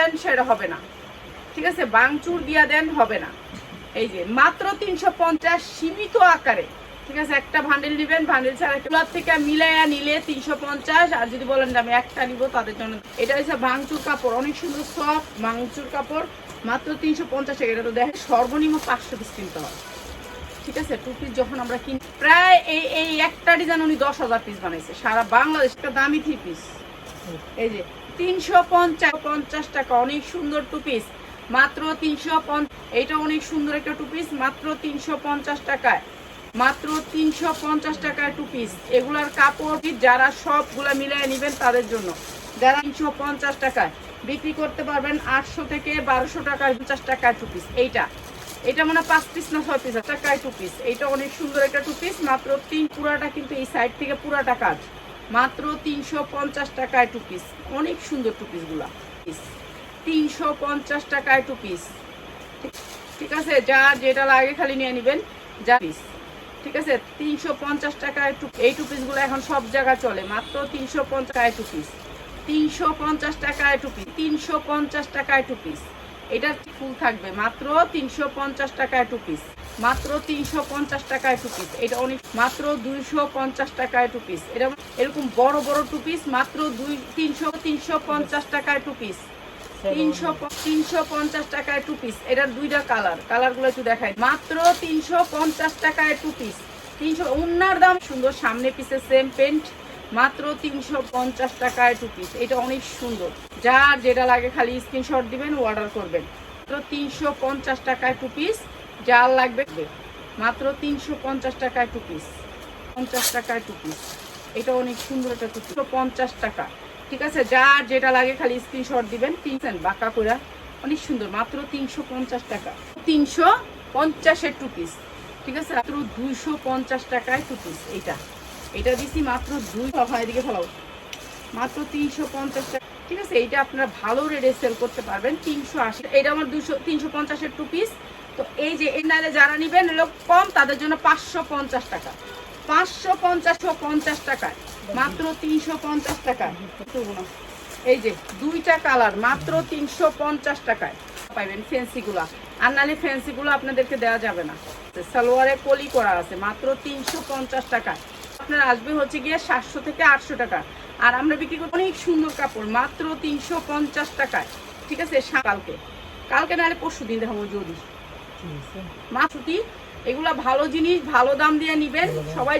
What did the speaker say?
দেন, সেটা হবে না। ঠিক আছে? বাংচুর দিয়া দেন, হবে না। এই যে, মাত্র তিনশো পঞ্চাশ সীমিত আকারে। ঠিক আছে? একটা ভান্ডেল নেবেন ভান্ডেল ছাড়া থেকে মিলাইয়া নিলে তিনশো পঞ্চাশ। আর যদি বলেন আমি একটা নিব, তাদের জন্য এটা হচ্ছে ভাঙচুর কাপড়। অনেক সুন্দর সফট ভাঙচুর কাপড়। মাত্র তিনশো পঞ্চাশ, এটা তো দেখেন, সর্বনিম্ন পাঁচশো পিস কিনতে হয় ঠিক আছে? টু পিস যখন আমরা কিনি, প্রায় এই এই একটা ডিজাইন উনি দশ হাজার পিস বানাইছে। সারা বাংলাদেশ, একটা দামি থ্রি পিস এই যে, তিনশো পঞ্চাশ টাকা, অনেক সুন্দর টু পিস মাত্র তিনশো এইটা অনেক সুন্দর একটা টু পিস মাত্র তিনশো পঞ্চাশ টাকায়। মাত্র তিনশো পঞ্চাশ টাকায় টু পিস এগুলার কাপড় যারা সবগুলা মিলিয়ে নেবেন তাদের জন্য। যারা তিনশো পঞ্চাশ টাকায় বিক্রি করতে পারবেন আটশো থেকে বারোশো টাকায় পঞ্চাশ টাকায় টু পিস এইটা। এটা মনে পাঁচ পিস না ছয় পিস টাকায় টু পিস এইটা অনেক সুন্দর একটা টু পিস মাত্র তিন পুরাটা কিন্তু এই সাইড থেকে পুরাটা কাজ। মাত্র তিনশো পঞ্চাশ টাকায় টু পিস অনেক সুন্দর টু পিসগুলা তিনশো পঞ্চাশ টাকায় টু পিস ঠিক আছে, যা যেটা লাগে খালি নিয়ে নেবেন। যা পিস ঠিক আছে, তিনশো পঞ্চাশ টাকায় টু এই টু পিসগুলো এখন সব জায়গায় চলে। মাত্র তিনশো পঞ্চাশ টু পিস তিনশো পঞ্চাশ টাকায় টু পিস তিনশো পঞ্চাশ টাকায় টু পিস এটা ফুল থাকবে। মাত্র তিনশো পঞ্চাশ টাকায় টু পিস মাত্র তিনশো পঞ্চাশ টাকায় টু পিস এটা অনেক মাত্র দুইশো পঞ্চাশ টাকায় টু পিস এটা এরকম বড় বড় টু পিস মাত্র দুই তিনশো তিনশো পঞ্চাশ টাকায় টু পিস তিনশো তিনশো পঞ্চাশ টাকায় টু পিস এটার দুইটা কালার কালারগুলো একটু দেখাই। মাত্র তিনশো পঞ্চাশ টাকায় টু পিস তিনশো উন্নার দাম সুন্দর। সামনে পিসে সেম পেন্ট মাত্র তিনশো পঞ্চাশ টাকায় টু পিস এটা অনেক সুন্দর। যার যেটা লাগে খালি স্ক্রিনশট দিবেন অর্ডার করবেন। মাত্র তিনশো পঞ্চাশ টাকায় টু পিস যার লাগবে মাত্র তিনশো পঞ্চাশ টাকায় টু পিস পঞ্চাশ টাকায় টু পিস এটা অনেক সুন্দর একটা টু পঞ্চাশ টাকা। ঠিক আছে? যার যেটা লাগে খালি স্ক্রিনশট দিবেন। তিনশো বাঁকা করে অনেক সুন্দর। মাত্র তিনশো পঞ্চাশ টাকা। তিনশো পঞ্চাশের টু পিস ঠিক আছে? মাত্র দুইশো পঞ্চাশ টাকায় টু পিস এইটা। এটা দিছি মাত্র দুই হয় এদিকে ফেলাও। মাত্র তিনশো পঞ্চাশ টাকা। ঠিক আছে? এইটা আপনারা ভালো রেটে সেল করতে পারবেন। তিনশো আশি এটা আমার দুশো তিনশো পঞ্চাশের টু পিস তো এই যে, এই নাইলে যারা নেবেন, এগুলো কম, তাদের জন্য পাঁচশো পঞ্চাশ টাকা। পাঁচশো পঞ্চাশশো পঞ্চাশ টাকায়, মাত্র তিনশো পঞ্চাশ এতগুলো। এই যে, দুইটা কালার, মাত্র তিনশো পঞ্চাশ টাকায়। পাইবেন ফ্যান্সিগুলা আর নাহলে ফ্যান্সিগুলো আপনাদেরকে দেওয়া যাবে না। সালোয়ারে কলি করা আছে, মাত্র তিনশো পঞ্চাশ টাকায়। আপনার আসবে হচ্ছে গিয়ে সাতশো থেকে আটশো টাকা। আর আমরা বিক্রি করি অনেক সুন্দর কাপড়, মাত্র তিনশো পঞ্চাশ টাকায়। ঠিক আছে, কালকে। কালকে নাহলে পরশু দিন দেখাবো যদি। মাছুটি এগুলা ভালো জিনিস ভালো দাম দিয়ে নিবেন। সবাই